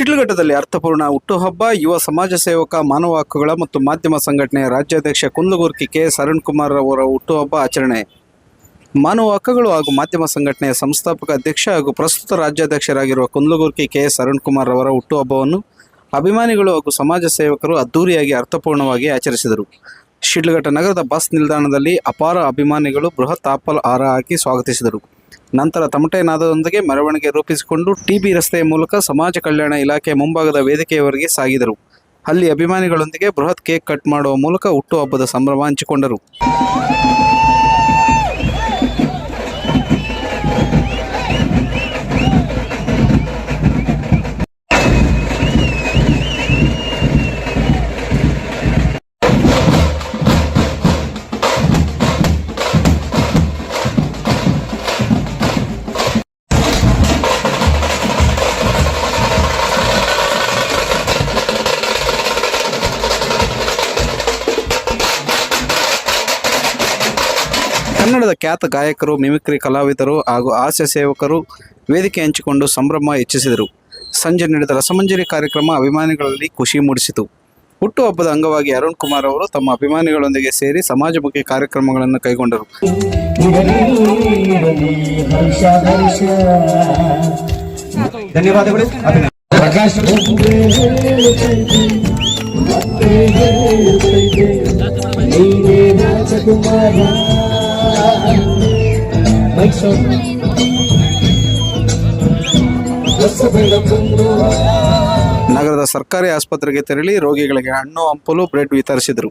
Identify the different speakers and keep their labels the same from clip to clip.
Speaker 1: ಶಿಡ್ಲಘಟ್ಟದಲ್ಲಿ ಅರ್ಥಪೂರ್ಣ ಹುಟ್ಟುಹಬ್ಬ. ಯುವ ಸಮಾಜ ಸೇವಕ, ಮಾನವ ಹಕ್ಕುಗಳ ಮತ್ತು ಮಾಧ್ಯಮ ಸಂಘಟನೆಯ ರಾಜ್ಯಾಧ್ಯಕ್ಷ ಕುಂದಗುರ್ಕಿ ಕೆ. ಅರುಣ್ ಕುಮಾರ್ ಅವರ ಹುಟ್ಟುಹಬ್ಬ ಆಚರಣೆ. ಮಾನವ ಹಕ್ಕುಗಳು ಹಾಗೂ ಮಾಧ್ಯಮ ಸಂಘಟನೆಯ ಸಂಸ್ಥಾಪಕ ಅಧ್ಯಕ್ಷ ಹಾಗೂ ಪ್ರಸ್ತುತ ರಾಜ್ಯಾಧ್ಯಕ್ಷರಾಗಿರುವ ಕುಂದಗುರ್ಕಿ ಕೆ. ಅರುಣ್ ಕುಮಾರ್ ಅವರ ಹುಟ್ಟುಹಬ್ಬವನ್ನು ಅಭಿಮಾನಿಗಳು ಹಾಗೂ ಸಮಾಜ ಸೇವಕರು ಅದ್ದೂರಿಯಾಗಿ ಅರ್ಥಪೂರ್ಣವಾಗಿ ಆಚರಿಸಿದರು. ಶಿಡ್ಲಘಟ್ಟ ನಗರದ ಬಸ್ ನಿಲ್ದಾಣದಲ್ಲಿ ಅಪಾರ ಅಭಿಮಾನಿಗಳು ಬೃಹತ್ ಆಪಲ್ ಹಾರ ಹಾಕಿ ಸ್ವಾಗತಿಸಿದರು. ನಂತರ ತಮಟೆ ನಾದದೊಂದಿಗೆ ಮೆರವಣಿಗೆ ರೂಪಿಸಿಕೊಂಡು ಟಿಬಿ ರಸ್ತೆಯ ಮೂಲಕ ಸಮಾಜ ಕಲ್ಯಾಣ ಇಲಾಖೆ ಮುಂಭಾಗದ ವೇದಿಕೆಯವರೆಗೆ ಸಾಗಿದರು. ಅಲ್ಲಿ ಅಭಿಮಾನಿಗಳೊಂದಿಗೆ ಬೃಹತ್ ಕೇಕ್ ಕಟ್ ಮಾಡುವ ಮೂಲಕ ಹುಟ್ಟುಹಬ್ಬದ ಸಂಭ್ರಮ ಹಂಚಿಕೊಂಡರು. ಕನ್ನಡದ ಖ್ಯಾತ ಗಾಯಕರು ಮಿಮಿಕ್ರಿ ಕಲಾವಿದರು ಹಾಗೂ ಹಾಸ್ಯ ಸೇವಕರು ವೇದಿಕೆ ಹಂಚಿಕೊಂಡು ಸಂಭ್ರಮ ಹೆಚ್ಚಿಸಿದರು. ಸಂಜೆ ನಡೆದ ರಸಮಂಜರಿ ಕಾರ್ಯಕ್ರಮ ಅಭಿಮಾನಿಗಳಲ್ಲಿ ಖುಷಿ ಮೂಡಿಸಿತು. ಹುಟ್ಟುಹಬ್ಬದ ಅಂಗವಾಗಿ ಅರುಣ್ ಕುಮಾರ್ ಅವರು ತಮ್ಮ ಅಭಿಮಾನಿಗಳೊಂದಿಗೆ ಸೇರಿ ಸಮಾಜಮುಖಿ ಕಾರ್ಯಕ್ರಮಗಳನ್ನು ಕೈಗೊಂಡರು.
Speaker 2: ಧನ್ಯವಾದಗಳು.
Speaker 3: ಪ್ರಕಾಶ್ ಮೈಸೂರು
Speaker 1: ನಗರದ ಸರ್ಕಾರಿ ಆಸ್ಪತ್ರೆಗೆ ತೆರಳಿ ರೋಗಿಗಳಿಗೆ ಹಣ್ಣು ಹಂಪಲು ಬ್ರೆಡ್ ವಿತರಿಸಿದರು.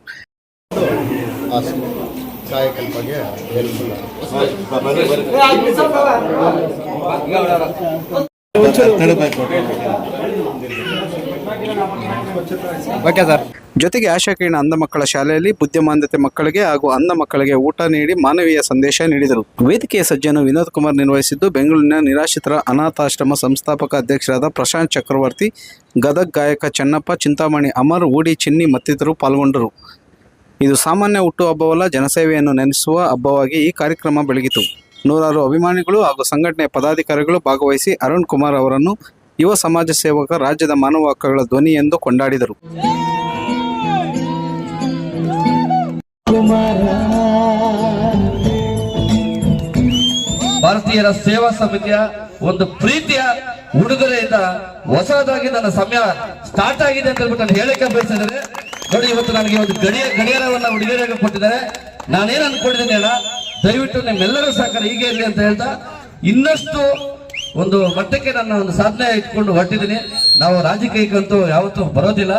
Speaker 2: Okay sir.
Speaker 1: ಜೊತೆಗೆ ಆಶಾಕಿರಣ ಅಂಧ ಮಕ್ಕಳ ಶಾಲೆಯಲ್ಲಿ ಬುದ್ಧಿಮಾಂದ್ಯತೆ ಮಕ್ಕಳಿಗೆ ಹಾಗೂ ಅಂಧ ಮಕ್ಕಳಿಗೆ ಊಟ ನೀಡಿ ಮಾನವೀಯ ಸಂದೇಶ ನೀಡಿದರು. ವೇದಿಕೆಯ ಸಜ್ಜನು ವಿನೋದ್ ಕುಮಾರ್ ನಿರ್ವಹಿಸಿದ್ದು ಬೆಂಗಳೂರಿನ ನಿರಾಶ್ರಿತರ ಅನಾಥಾಶ್ರಮ ಸಂಸ್ಥಾಪಕ ಅಧ್ಯಕ್ಷರಾದ ಪ್ರಶಾಂತ್ ಚಕ್ರವರ್ತಿ, ಗದಗ್ ಗಾಯಕ ಚೆನ್ನಪ್ಪ, ಚಿಂತಾಮಣಿ ಅಮರ್, ಊಡಿ ಚಿನ್ನಿ ಮತ್ತಿತರರು ಪಾಲ್ಗೊಂಡರು. ಇದು ಸಾಮಾನ್ಯ ಹುಟ್ಟುಹಬ್ಬವಲ್ಲ ಜನಸೇವೆಯನ್ನು ನೆನೆಸುವ ಹಬ್ಬವಾಗಿ ಈ ಕಾರ್ಯಕ್ರಮ ಬೆಳಗಿತು. ನೂರಾರು ಅಭಿಮಾನಿಗಳು ಹಾಗೂ ಸಂಘಟನೆಯ ಪದಾಧಿಕಾರಿಗಳು ಭಾಗವಹಿಸಿ ಅರುಣ್ ಕುಮಾರ್ ಅವರನ್ನು ಯುವ ಸಮಾಜ ಸೇವಕ, ರಾಜ್ಯದ ಮಾನವ ಹಕ್ಕುಗಳ ಧ್ವನಿ ಎಂದು ಕೊಂಡಾಡಿದರು.
Speaker 4: ಭಾರತೀಯರ ಸೇವಾ ಸಮಿತಿಯ ಒಂದು ಪ್ರೀತಿಯ ಉಡುಗೊರೆಯಿಂದ ಹೊಸದಾಗಿ ನನ್ನ ಸಮಯ ಸ್ಟಾರ್ಟ್ ಆಗಿದೆ ಅಂತ ಹೇಳ್ಬಿಟ್ಟು ನಾನು ಹೇಳಕ್ಕೆ ಬಯಸಿದರೆ, ನೋಡಿ, ಇವತ್ತು ನನಗೆ ಒಂದು ಗಡಿಯ, ಗಡಿಯಾರವನ್ನ ಉಡುಗೊರೆಯಾಗಿ ಕೊಟ್ಟಿದ್ದಾರೆ. ನಾನೇನು ಅನ್ಕೊಂಡಿದ್ದೀನಿ ಅಣ್ಣ ದಯವಿಟ್ಟು ನಿಮ್ಮೆಲ್ಲರೂ ಸಹಕಾರ ಹೀಗೆ ಇರಲಿ ಅಂತ ಹೇಳ್ತಾ, ಇನ್ನಷ್ಟು ಒಂದು ಮಟ್ಟಕ್ಕೆ ನನ್ನ ಒಂದು ಸಾಧನೆ ಇಟ್ಕೊಂಡು ಹೊರಟಿದ್ದೀನಿ. ನಾವು ರಾಜಕೀಯಕ್ಕಂತೂ ಯಾವತ್ತೂ ಬರೋದಿಲ್ಲ.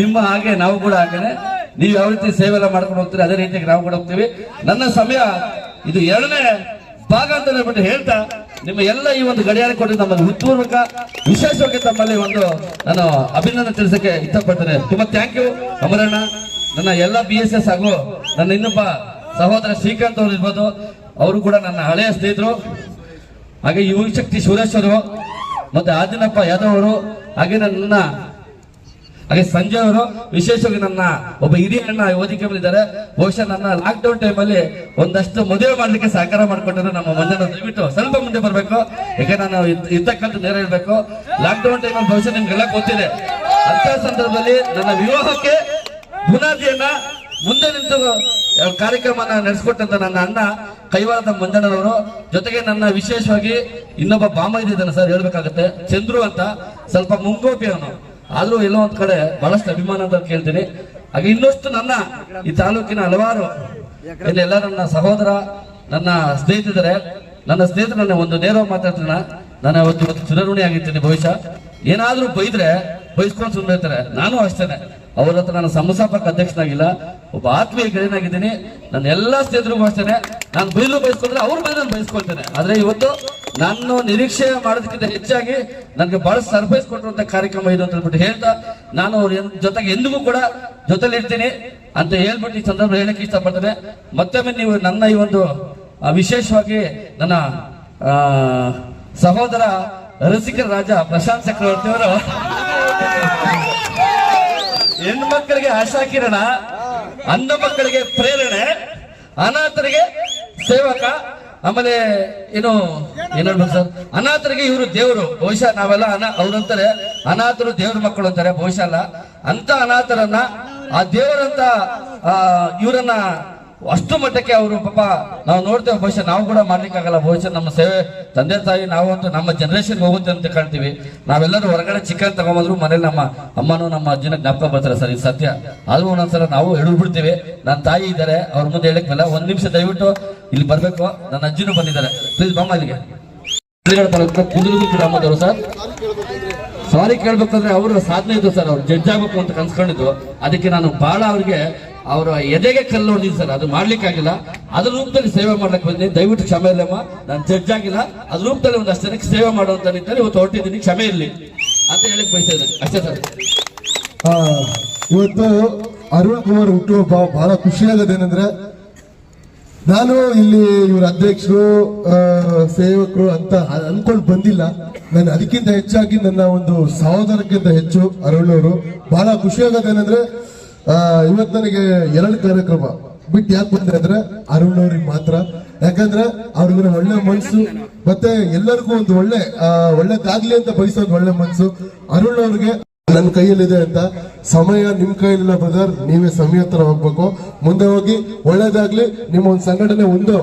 Speaker 4: ನಿಮ್ಮ ಹಾಗೆ, ನಾವು ಕೂಡ ಹಾಗೇನೆ. ನೀವು ಯಾವ ರೀತಿ ಸೇವೆ ಎಲ್ಲ ಮಾಡ್ಕೊಂಡು ಹೋಗ್ತೀರಿ, ಅದೇ ರೀತಿಯಾಗಿ ನಾವು ಕೂಡ ಹೋಗ್ತೀವಿ. ನನ್ನ ಸಮಯ ಇದು ಎರಡನೇ ಭಾಗ ಅಂತ ಹೇಳ್ಬಿಟ್ಟು ಹೇಳ್ತಾ, ನಿಮ್ಮ ಎಲ್ಲ ಈ ಒಂದು ಗಡಿಯಾರ ಕೊಟ್ಟು ನಮ್ಮ ಉತ್ಪೂರ್ವಕ ವಿಶೇಷವಾಗಿ ತಮ್ಮಲ್ಲಿ ಒಂದು ನಾನು ಅಭಿನಂದನೆ ತಿಳಿಸಕ್ಕೆ ಇಷ್ಟಪಡ್ತೇನೆ. ತುಂಬಾ ಥ್ಯಾಂಕ್ ಯು ಅಮರಣ್ಣ. ನನ್ನ ಎಲ್ಲ ಬಿ ಎಸ್ ಎಸ್ ಹಾಗೂ ನನ್ನ ಇನ್ನೊಬ್ಬ ಸಹೋದರ ಶ್ರೀಕಾಂತ್ ಅವರು ಇರ್ಬೋದು. ಅವರು ಕೂಡ ನನ್ನ ಹಳೆಯ ಸ್ನೇಹಿತರು. ಹಾಗೆ ಯುವ ಶಕ್ತಿ ಸುರೇಶ್ ಮತ್ತೆ ಆದಿನಪ್ಪ ಯಾದವ್ ಅವರು, ಹಾಗೆ ನನ್ನ ಹಾಗೆ ಸಂಜಯ್ ಅವರು ವಿಶೇಷವಾಗಿ ನನ್ನ ಒಬ್ಬ ಹಿರಿಯ ಅಣ್ಣ ಓದಿಕೆ ಬಂದಿದ್ದಾರೆ. ಬಹುಶಃ ನನ್ನ ಲಾಕ್ ಡೌನ್ ಟೈಮ್ ಅಲ್ಲಿ ಒಂದಷ್ಟು ಮದುವೆ ಮಾಡ್ಲಿಕ್ಕೆ ಸಹಕಾರ ಮಾಡಿಕೊಟ್ಟರು ನಮ್ಮ ಮಂಜಣ್ಣ ದಯವಿಟ್ಟು ಸ್ವಲ್ಪ ಮುಂದೆ ಬರಬೇಕು. ಯಾಕೆ ನಾನು ಇರ್ತಕ್ಕಂಥ ನೇರ ಹೇಳ್ಬೇಕು ಲಾಕ್ ಡೌನ್ ಟೈಮ್ ಅಲ್ಲಿ ಬಹುಶಃ ನಿಮ್ಗೆಲ್ಲ ಗೊತ್ತಿದೆ. ಅಂತ ಸಂದರ್ಭದಲ್ಲಿ ನನ್ನ ವಿವಾಹಕ್ಕೆ ಬುನಾದಿಯನ್ನ ಮುಂದೆ ನಿಂತು ಕಾರ್ಯಕ್ರಮನ ನಡೆಸ್ಕೊಟ್ಟಂತ ನನ್ನ ಅಣ್ಣ ಕೈವಾರದ ಮಂಜಣ್ಣನವರು. ಜೊತೆಗೆ ನನ್ನ ವಿಶೇಷವಾಗಿ ಇನ್ನೊಬ್ಬ ಬಾಮ ಇದ್ದಾನೆ ಸರ್, ಹೇಳ್ಬೇಕಾಗತ್ತೆ. ಚಂದ್ರು ಅಂತ, ಸ್ವಲ್ಪ ಮುಂಗೋಪಿ ಅವನು. ಆದ್ರೂ ಎಲ್ಲೋ ಒಂದ್ ಕಡೆ ಬಹಳಷ್ಟು ಅಭಿಮಾನ ಅಂತ ಕೇಳ್ತೀನಿ. ಹಾಗೆ ಇನ್ನಷ್ಟು ನನ್ನ ಈ ತಾಲೂಕಿನ ಹಲವಾರು ಇಲ್ಲೆಲ್ಲ ನನ್ನ ಸಹೋದರ, ನನ್ನ ಸ್ನೇಹಿತರೆ, ನನ್ನ ಸ್ನೇಹಿತರು, ನನ್ನ ಒಂದು ನೇರ ಮಾತಾಡ್ತಾನ ನಾನು ಅವತ್ತು ಚಿರಋಣಿ ಆಗಿರ್ತೀನಿ ಬಹುಶಃ. ಏನಾದ್ರೂ ಬೈದ್ರೆ ಬೈಸ್ಕೊಂಡು ಸುಮ್ಮನೆ ನಾನು ಅಷ್ಟೇನೆ. ಅವ್ರ ಹತ್ರ ನಾನು ಸಂಸ್ಥಾಪಕ ಅಧ್ಯಕ್ಷನಾಗಿಲ್ಲ, ಒಬ್ಬ ಆತ್ಮೀಯ ಗೆಳೆಯನಾಗಿದ್ದೀನಿ. ನನ್ನ ಎಲ್ಲ ಸ್ನೇಹಿತರಿಗೂ ಅಷ್ಟೇನೆ ನಾನು ಬೈಲು ಬಯಸ್ಕೊಂಡ್ರೆ ಅವ್ರ ಮೇಲೆ ನಾನು ಬಯಸ್ಕೊಳ್ತೇನೆ. ಆದ್ರೆ ಇವತ್ತು ನಾನು ನಿರೀಕ್ಷೆ ಮಾಡೋದಕ್ಕಿಂತ ಹೆಚ್ಚಾಗಿ ನನಗೆ ಬಹಳ ಸರ್ಪ್ರೈಸ್ ಕೊಟ್ಟಿರುವಂತ ಕಾರ್ಯಕ್ರಮ ಇದು ಅಂತ ಹೇಳ್ಬಿಟ್ಟು ಹೇಳ್ತಾ, ನಾನು ಅವ್ರ ಜೊತೆಗೆ ಎಂದಿಗೂ ಕೂಡ ಜೊತೆಲಿ ಇರ್ತೀನಿ ಅಂತ ಹೇಳ್ಬಿಟ್ಟು ಈ ಸಂದರ್ಭ ಹೇಳಕ್ಕೆ ಇಷ್ಟಪಡ್ತೇನೆ. ಮತ್ತೊಮ್ಮೆ ನೀವು ನನ್ನ ಈ ಒಂದು ವಿಶೇಷವಾಗಿ ನನ್ನ ಸಹೋದರ ರಸಿಕರ ರಾಜ ಪ್ರಶಾಂತ್ ಚಕ್ರವರ್ತಿ ಅವರು. ಹೆಣ್ಮಕ್ಕಳಿಗೆ ಆಶಾ ಕಿರಣ ಅಂಧ ಮಕ್ಕಳಿಗೆ ಪ್ರೇರಣೆ, ಅನಾಥರಿಗೆ ಸೇವಕ, ಆಮೇಲೆ ಏನು ಏನ್ ಸರ್? ಅನಾಥರಿಗೆ ಇವರು ದೇವರು. ಬಹುಶಃ ನಾವೆಲ್ಲ ಅನಾ ಅವ್ರಂತಾರೆ ಅನಾಥರು ದೇವ್ರ ಮಕ್ಕಳು ಅಂತಾರೆ, ಬಹುಶಃ ಅಲ್ಲ. ಅಂತ ಅನಾಥರನ್ನ, ಆ ದೇವರಂತ ಇವರನ್ನ ಅಷ್ಟು ಮಟ್ಟಕ್ಕೆ ಅವರು ಪಾಪ ನಾವು ನೋಡ್ತೇವೆ, ಬಹುಶಃ ನಾವು ಕೂಡ ಮಾಡ್ಲಿಕ್ಕಾಗಲ್ಲ, ಬಹುಶಃ ನಮ್ಮ ಸೇವೆ ತಂದೆ ತಾಯಿ ನಾವು ಅಂತೂ ನಮ್ಮ ಜನರೇಷನ್ ಹೋಗುತ್ತೆ ಅಂತ ಕಾಣ್ತೀವಿ. ನಾವೆಲ್ಲರೂ ಹೊರಗಡೆ ಚಿಕನ್ ತಗೊಂಬಂದ್ರು ಮನೇಲಿ ನಮ್ಮ ಅಮ್ಮನೂ ನಮ್ಮ ಅಜ್ಜನ ಜ್ಞಾಪಕ ಬರ್ತಾರೆ, ಸರ್, ಇದು ಸತ್ಯ. ಆದ್ರೂ ಒಂದೊಂದ್ಸಲ ನಾವು ಬಿಡ್ತೀವಿ. ನನ್ನ ತಾಯಿ ಇದ್ದಾರೆ, ಅವ್ರ ಮುಂದೆ ಹೇಳಕ್ ಮೇಲೆ ಒಂದ್ ನಿಮಿಷ ದಯವಿಟ್ಟು ಇಲ್ಲಿ ಬರ್ಬೇಕು. ನನ್ನ ಅಜ್ಜಿನೂ ಬಂದಿದ್ದಾರೆ. ಪ್ಲೀಸ್ ಬಮ್ಮ ಇಲ್ಲಿಗೆ ಕುದುರುದು ಗ್ರಾಮದವರು ಸರ್. ಸಾರಿ ಕೇಳ್ಬೇಕಂದ್ರೆ ಅವರು ಸಾಧನೆ ಇದ್ದು ಸರ್, ಅವ್ರು ಜಡ್ಜ್ ಆಗ್ಬೇಕು ಅಂತ ಕನ್ಸ್ಕೊಂಡಿದ್ದು. ಅದಕ್ಕೆ ನಾನು ಬಹಳ ಅವ್ರಿಗೆ ಅವರ ಎದೆಗೆ ಕಲ್ಲು ಹೊಡೆದಿದ್ದು ಸರ್, ಅದು ಮಾಡ್ಲಿಕ್ಕಾಗಿಲ್ಲ. ಅದ್ರ ರೂಪದಲ್ಲಿ ಸೇವೆ ಮಾಡ್ಲಿಕ್ಕೆ ಬಂದೆ. ದಯವಿಟ್ಟು ಕ್ಷಮೆ ಇಲ್ಲಮ್ಮ ನಾನು ಜಡ್ಜ್ ಆಗಿಲ್ಲ. ಅದ್ರ ರೂಪದಲ್ಲಿ ಒಂದಷ್ಟು ಜನಕ್ಕೆ ಸೇವೆ ಮಾಡುವಂತ ನಿಂತಲ್ಲಿ ಇವತ್ತು ಹೊರಟಿದ್ದೀನಿ. ಕ್ಷಮೆ ಇರಲಿ ಅಂತ ಹೇಳಕ್ ಬಯಸಿದ್ದೇನೆ. ಅಷ್ಟೇ ಸರ್.
Speaker 2: ಇವತ್ತು ಅರುಣ್ ಕುಮಾರ್ ಹುಟ್ಟುಹಬ್ಬ ಬಹಳ ಖುಷಿಯಾಗದೇನೆಂದ್ರೆ ನಾನು ಇಲ್ಲಿ ಇವರ ಅಧ್ಯಕ್ಷರು ಸೇವಕರು ಅಂತ ಅನ್ಕೊಂಡು ಬಂದಿಲ್ಲ. ನಾನು ಅದಕ್ಕಿಂತ ಹೆಚ್ಚಾಗಿ ನನ್ನ ಒಂದು ಸಹೋದರಕ್ಕಿಂತ ಹೆಚ್ಚು ಅರುಣ್ ಅವರು. ಬಹಳ ಖುಷಿಯಾಗದೇನೆಂದ್ರೆ ಇವತ್ತು ನನಗೆ ಎರಡು ಕಾರ್ಯಕ್ರಮ ಬಿಟ್ಟು ಯಾಕೆ ಬಂದ್ರೆ ಅಂದ್ರೆ ಅರುಣ್ ಅವ್ರಿಗೆ ಮಾತ್ರ. ಯಾಕಂದ್ರೆ ಅವ್ರಿಗೆ ಒಳ್ಳೆ ಮನ್ಸು, ಮತ್ತೆ ಎಲ್ಲರಿಗೂ ಒಂದು ಒಳ್ಳೆ ಒಳ್ಳೆದಾಗ್ಲಿ ಅಂತ ಬಯಸೋದು ಒಳ್ಳೆ ಮನ್ಸು. ಅರುಣ್ ಅವ್ರಿಗೆ ನನ್ನ ಕೈಯಲ್ಲಿದೆ ಅಂತ ಸಮಯ ನಿಮ್ ಕೈಯಲ್ಲಿಲ್ಲ ಬ್ರದರ್ ನೀವೇ ಸಮಯ ಹತ್ರ ಹೋಗ್ಬೇಕು. ಮುಂದೆ ಹೋಗಿ ಒಳ್ಳೇದಾಗ್ಲಿ, ನಿಮ್ಮ ಒಂದು ಸಂಘಟನೆ ಒಂದು.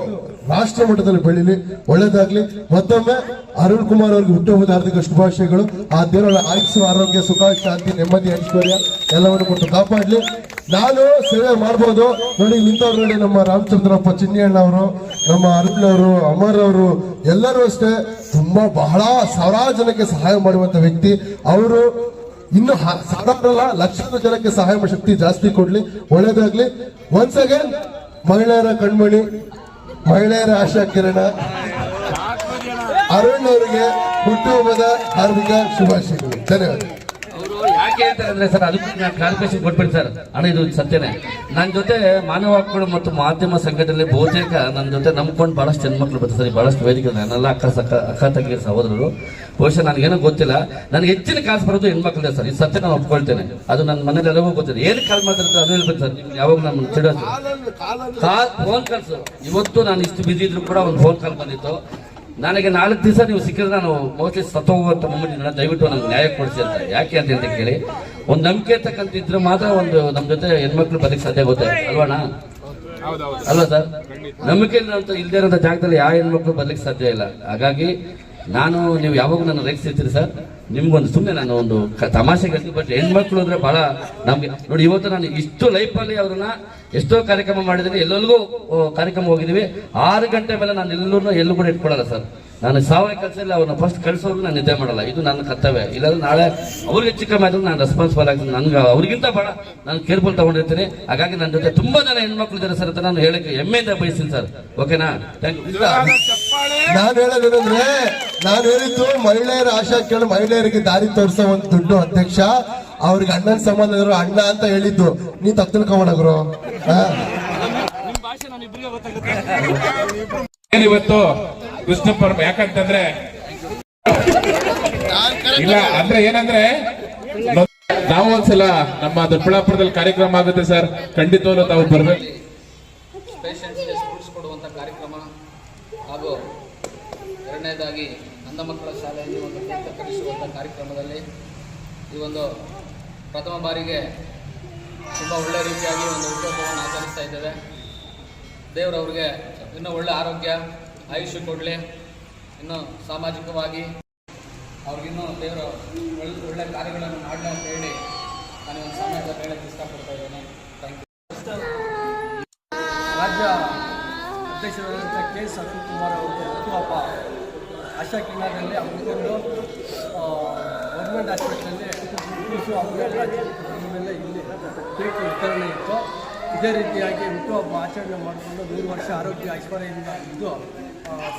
Speaker 2: ರಾಷ್ಟ್ರ ಮಟ್ಟದಲ್ಲಿ ಬೆಳೀಲಿ ಒಳ್ಳೇದಾಗ್ಲಿ. ಮತ್ತೊಮ್ಮೆ ಅರುಣ್ ಕುಮಾರ್ ಅವ್ರಿಗೆ ಹುಟ್ಟುಹಬ್ಬದ ಹಾರ್ದಿಕ ಶುಭಾಶಯಗಳು. ಆ ದೇವರ ಆಯುಸ್ಸು, ಆರೋಗ್ಯ, ಸುಖ, ಶಾಂತಿ, ನೆಮ್ಮದಿ, ಐಶ್ವರ್ಯ ಎಲ್ಲವನ್ನು ಕೊಟ್ಟು ಕಾಪಾಡಲಿ. ನಾನು ಸೇವೆ ಮಾಡ್ಬೋದು. ನೋಡಿ, ನಿಂತವ್ರು ನೋಡಿ, ನಮ್ಮ ರಾಮಚಂದ್ರಪ್ಪ ಚಿನ್ನಿಯಣ್ಣ ಅವರು, ನಮ್ಮ ಅರುಣ್ ಅವರು, ಅಮರ್ ಅವರು ಎಲ್ಲರೂ ಅಷ್ಟೇ ತುಂಬಾ ಬಹಳ ಸಾವಿರಾರು ಜನಕ್ಕೆ ಸಹಾಯ ಮಾಡುವಂತ ವ್ಯಕ್ತಿ. ಅವರು ಇನ್ನು ಸಾಧಾರಣ ಸಾವಿರಾರಲ್ಲ ಲಕ್ಷಾಂತರ ಜನಕ್ಕೆ ಸಹಾಯ ಶಕ್ತಿ ಜಾಸ್ತಿ ಕೊಡ್ಲಿ. ಒಳ್ಳೇದಾಗ್ಲಿ. ಒನ್ಸ್ ಅಗೇನ್ ಮಹಿಳೆಯರ ಕಣ್ಮಣಿ ಮಹಿಳೆಯರ ಆಶಾ ಕಿರಣ. ಅರುಣ್ ಅವರಿಗೆ ಹುಟ್ಟುಹಬ್ಬದ ಹಾರ್ದಿಕ ಶುಭಾಶಯಗಳು. ಧನ್ಯವಾದ.
Speaker 4: ಯಾಕೆ ಹೇಳ್ತಾರೆ ಸರ್ ಅದಕ್ಕೆ ನಾನು ಕ್ಲಾರಿಫಿಕೇಶನ್ ಕೊಟ್ಬಿಡಿ ಸರ್. ಅಣ್ಣ ಇದು ಸತ್ಯನೇ. ನನ್ನ ಜೊತೆ ಮಾನವ ಹಕ್ಕುಗಳು ಮತ್ತು ಮಾಧ್ಯಮ ಸಂಘಟನೆ ಬಹುತೇಕ ನನ್ನ ಜೊತೆ ನಂಬ್ಕೊಂಡು ಬಹಳಷ್ಟು ಹೆಣ್ಮಕ್ಳು ಬರ್ತಾರೆ ಸರ್. ಬಹಳಷ್ಟು ವೇದಿಕೆ ನನ್ನೆಲ್ಲ ಅಕ್ಕ ಸಕ್ಕ ಅಕ್ಕ ತಂಗಿಯ ಸಹೋದರರು. ಬಹುಶಃ ನನಗೇನೋ ಗೊತ್ತಿಲ್ಲ. ನನಗೆ ಹೆಚ್ಚಿನ ಕಾಸು ಬರೋದು ಹೆಣ್ಮಕ್ಳಿದೆ ಸರ್. ಈ ಸತ್ಯ ನಾನು ಒಪ್ಕೊಳ್ತೇನೆ. ಅದು ನನ್ನ ಮನೇಲಿ ಎಲ್ಲವೂ ಗೊತ್ತಿದೆ. ಏನು ಕಾಲ್ ಮಾಡ್ತಾರೆ ಅದು ಹೇಳ್ಬೇಕು ಸರ್. ನಿಮ್ಗೆ ಯಾವಾಗ ನಾನು ಚಿಡೋದು ಕಾಲ್ ಫೋನ್ ಕಾಲ್ಸ್ ಇವತ್ತು ನಾನು ಇಷ್ಟು ಬಿಸಿ ಇದ್ರು ಕೂಡ ಒಂದು ಫೋನ್ ಕಾಲ್ ಬಂದಿತ್ತು. ನನಗೆ ನಾಲ್ಕು ದಿವಸ ನೀವು ಸಿಕ್ಕಿದ್ರೆ ನಾನು ಮೋಸ್ಟ್ಲಿ ಸತ್ತೋಗುವಂತ ಮೊಮ್ಮಟ್ಟಿನ ದಯವಿಟ್ಟು ನನಗೆ ನ್ಯಾಯ ಕೊಡಿಸಿ ಅಂತ. ಯಾಕೆ ಅಂತ ಹೇಳಿ ಕೇಳಿ. ಒಂದು ನಂಬಿಕೆ ಇರ್ತಕ್ಕಂಥ ಇದ್ರೆ ಮಾತ್ರ ಒಂದು ನಮ್ಮ ಜೊತೆ ಹೆಣ್ಮಕ್ಳು ಬದಕ್ಕೆ ಸಾಧ್ಯ ಆಗುತ್ತೆ ಅಲ್ವಣ್ಣ? ಅಲ್ವಾ ಸರ್? ನಂಬಿಕೆ ಅಂತ ಇಲ್ದೇ ಇರೋ ಜಾಗದಲ್ಲಿ ಯಾವ ಹೆಣ್ಮಕ್ಳು ಬರ್ಲಿಕ್ಕೆ ಸಾಧ್ಯ ಇಲ್ಲ. ಹಾಗಾಗಿ ನಾನು ನೀವು ಯಾವಾಗ ನನ್ನ ರೇಗಿಸಿರ್ತೀರಿ ಸರ್. ನಿಮ್ಗೊಂದು ಸುಮ್ಮನೆ ನಾನು ಒಂದು ತಮಾಷೆಗೆ ಬಟ್ ಹೆಣ್ಮಕ್ಳು ಅಂದ್ರೆ ಬಹಳ ನಮ್ಗೆ ನೋಡಿ ಇವತ್ತು ನಾನು ಇಷ್ಟು ಲೈಫಲ್ಲಿ ಅವ್ರನ್ನ ಎಷ್ಟೋ ಕಾರ್ಯಕ್ರಮ ಮಾಡಿದ್ದೀನಿ ಎಲ್ಲೆಲ್ಲಿಗೂ ಕಾರ್ಯಕ್ರಮ ಹೋಗಿದ್ದೀವಿ ಆರು ಗಂಟೆ ಮೇಲೆ ನಾನು ಎಲ್ಲರೂ ಎಲ್ಲೂ ಕೂಡ ಇಟ್ಕೊಳ್ಳಲ್ಲ ಸರ್. ನಾನು ಸಾವಯವ ಕೆಲಸದಲ್ಲಿ ಅವ್ರನ್ನ ಫಸ್ಟ್ ಕಳಿಸೋರು ನಾನು ನಿದ್ದೆ ಮಾಡಲ್ಲ. ಇದು ನನ್ನ ಕರ್ತವ್ಯ. ಇಲ್ಲಾಂದ್ರೆ ನಾಳೆ ಅವ್ರಿಗೆ ಚಿಕ್ಕ ಮಾಡಿದ್ರು ನಾನು ರೆಸ್ಪಾನ್ಸಿಬಲ್ ಆಗ್ತೀನಿ. ನನ್ಗೆ ಅವ್ರಿಗಿಂತ ಬಹಳ ನಾನು ಕೇರ್ಫುಲ್ ತಗೊಂಡಿರ್ತೀನಿ. ಹಾಗಾಗಿ ನನ್ನ ಜೊತೆ ತುಂಬಾ ಜನ ಹೆಣ್ಮಕ್ಳು ಇದ್ದಾರೆ ಸರ್ ಅಂತ ನಾನು ಹೇಳಕ್ಕೆ ಹೆಮ್ಮೆಯಿಂದ ಬಯಸ್ತೀನಿ ಸರ್. ಓಕೆನಾ ಥ್ಯಾಂಕ್ ಯು
Speaker 2: ನಾನು ಹೇಳೋದೇನಂದ್ರೆ ನಾನು ಹೇಳಿದ್ದು ಮಹಿಳೆಯರ ಆಶಾ ಕೇಳಿ ಮಹಿಳೆಯರಿಗೆ ದಾರಿ ತೋರಿಸೋ ಒಂದು ದುಡ್ಡು ಅಧ್ಯಕ್ಷ. ಅವ್ರಿಗೆ ಅಣ್ಣನ ಸಂಬಂಧ ಇದ್ರು ಅಣ್ಣ ಅಂತ ಹೇಳಿದ್ದು. ನೀ ತಪ್ಪು ತಿಳ್ಕೊಂಬೋಣಗ್ರು
Speaker 5: ಇವತ್ತು ಕೃಷ್ಣ ಪರಮ ಯಾಕಂತಂದ್ರೆ ಇಲ್ಲ ಅಂದ್ರೆ ಏನಂದ್ರೆ ನಾವು ಒಂದ್ಸಲ ನಮ್ಮ ದೊಡ್ಡಬಳ್ಳಾಪುರದಲ್ಲಿ ಕಾರ್ಯಕ್ರಮ ಆಗುತ್ತೆ ಸರ್. ಖಂಡಿತವಾಗ್ಲೂ ತಾವು ಬರ್ಬೇಕು.
Speaker 6: ಕಾರ್ಯಕ್ರಮ ಹಾಗೂ ಎರಡನೇದಾಗಿ ಅಂಧ ಮಕ್ಕಳ ಶಾಲೆಯಲ್ಲಿ ಒಂದು ಕಾರ್ಯಕ್ರಮದಲ್ಲಿ ಈ ಒಂದು ಪ್ರಥಮ ಬಾರಿಗೆ ತುಂಬ ಒಳ್ಳೆ ರೀತಿಯಾಗಿ ಒಂದು ಉದ್ಯೋಗವನ್ನು ಆಚರಿಸ್ತಾ ಇದ್ದೇವೆ. ದೇವರವ್ರಿಗೆ ಇನ್ನೂ ಒಳ್ಳೆ ಆರೋಗ್ಯ, ಆಯುಷ್ಯ ಕೊಡಲಿ. ಇನ್ನೂ ಸಾಮಾಜಿಕವಾಗಿ ಅವ್ರಿಗಿನ್ನೂ ದೇವರು ಒಳ್ಳೆ ಒಳ್ಳೆ ಕಾರ್ಯಗಳನ್ನು ಮಾಡಲಿ ಅಂತ ಹೇಳಿ ನಾನು ಒಂದು ಸಮಯದ ಹೇಳಕ್ಕೆ ಇಷ್ಟಪಡ್ತಾ ಇದ್ದೇನೆ. ಥ್ಯಾಂಕ್ ಯು
Speaker 7: ರಾಜ್ಯ ಅಧ್ಯಕ್ಷರಾದಂಥ ಕೆ ಎಸ್ ಅರುಣ್ ಕುಮಾರ್ ಅವರಿಗೆ ಹುಟ್ಟುಹಬ್ಬ ಆಶಾ ಕೇಂದ್ರದಲ್ಲಿ ಹಮ್ಮಿಕೊಂಡು ಗೌರ್ಮೆಂಟ್ ಹಾಸ್ಪಿಟ್ಲಲ್ಲಿ ಹಬ್ಬೆಲ್ಲ ಆಮೇಲೆ ಇಲ್ಲಿ ಕೇಕ್ ವಿತರಣೆ ಇತ್ತು. ಇದೇ ರೀತಿಯಾಗಿ ಹುಟ್ಟುಹಬ್ಬ ಆಚರಣೆ ಮಾಡಿಕೊಂಡು ನೂರು ವರ್ಷ ಆರೋಗ್ಯ ಐಶ್ವರ್ಯದಿಂದ ಇದ್ದು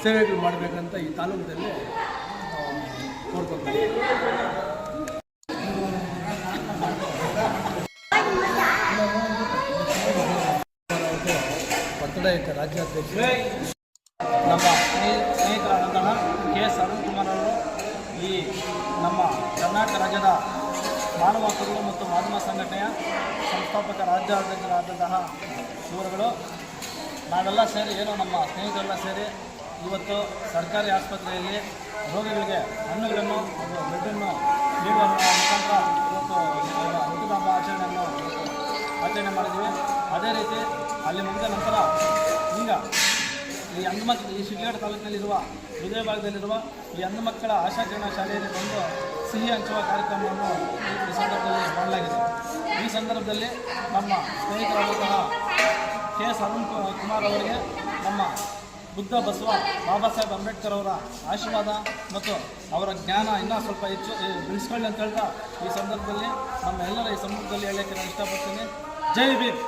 Speaker 7: ಸೇವೆಗಳು ಮಾಡಬೇಕಂತ ಈ ತಾಲೂಕಲ್ಲಿ ಕೋರ್ಕೊಳ್ತೀನಿ ಬರ್ತಡೇ ಐತೆ ರಾಜ್ಯಾಧ್ಯಕ್ಷ
Speaker 8: ನಮ್ಮ ಸ್ನೇಹಿ- ಸ್ನೇಹಿತರಾದಂತಹ ಕೆ. ಎಸ್ ಅರುಣ್ ಕುಮಾರ್ ಅವರು ಈ ನಮ್ಮ ಕರ್ನಾಟಕ ರಾಜ್ಯದ ಮಾನವ ಹಕ್ಕುಗಳು ಮತ್ತು ಮಾಧ್ಯಮ ಸಂಘಟನೆಯ ಸಂಸ್ಥಾಪಕ ರಾಜ್ಯಾಧ್ಯಕ್ಷರಾದಂತಹ ಇವರುಗಳು. ನಾವೆಲ್ಲ ಸೇರಿ, ಏನೋ ನಮ್ಮ ಸ್ನೇಹಿತರೆಲ್ಲ ಸೇರಿ ಇವತ್ತು ಸರ್ಕಾರಿ ಆಸ್ಪತ್ರೆಯಲ್ಲಿ ರೋಗಿಗಳಿಗೆ ಹಣ್ಣುಗಳನ್ನು ಒಂದು ಬೆಡ್ಡನ್ನು ನೀಡುವ ಮುಖಾಂತರ ಇವತ್ತು ಹುಟ್ಟಿದ ಹಬ್ಬ ಆಚರಣೆಯನ್ನು ಆಚರಣೆ ಮಾಡಿದ್ದೀವಿ. ಅದೇ ರೀತಿ ಅಲ್ಲಿ ಮುಗಿದ ನಂತರ ಈಗ ಈ ಅಂಧ ಮಕ್ಕಳು ಈ ಶಿಡ್ಲಘಟ್ಟ ತಾಲೂಕಿನಲ್ಲಿರುವ ಹೃದಯ ಭಾಗದಲ್ಲಿರುವ ಈ ಅಂಧ ಮಕ್ಕಳ ಆಶಾಕಿರಣ ಶಾಲೆಯಲ್ಲಿ ಬಂದು ಸಿಹಿ ಹಂಚುವ ಕಾರ್ಯಕ್ರಮವನ್ನು ಈ- ಸಂದರ್ಭದಲ್ಲಿ ಮಾಡಲಾಗಿದೆ. ಈ ಸಂದರ್ಭದಲ್ಲಿ ನಮ್ಮ ಸ್ನೇಹಿತರಾದಂತಹ ಕೆ. ಎಸ್ ಅರುಣ್ ಕುಮಾರ್ ಅವರಿಗೆ ನಮ್ಮ ಬುದ್ಧ ಬಸವ ಬಾಬಾ ಸಾಹೇಬ್ ಅಂಬೇಡ್ಕರ್ ಅವರ ಆಶೀರ್ವಾದ ಮತ್ತು ಅವರ ಜ್ಞಾನ ಇನ್ನೂ ಸ್ವಲ್ಪ ಹೆಚ್ಚು ಬೆಳೆಸ್ಕೊಳ್ಳಿ ಅಂತ ಹೇಳ್ತಾ ಈ ಸಂದರ್ಭದಲ್ಲಿ ನಮ್ಮ ಎಲ್ಲರ ಈ ಸಂದರ್ಭದಲ್ಲಿ ಹೇಳೋಕ್ಕೆ ನಾನು ಇಷ್ಟಪಡ್ತೀನಿ. ಜೈ ಭೀಮ್!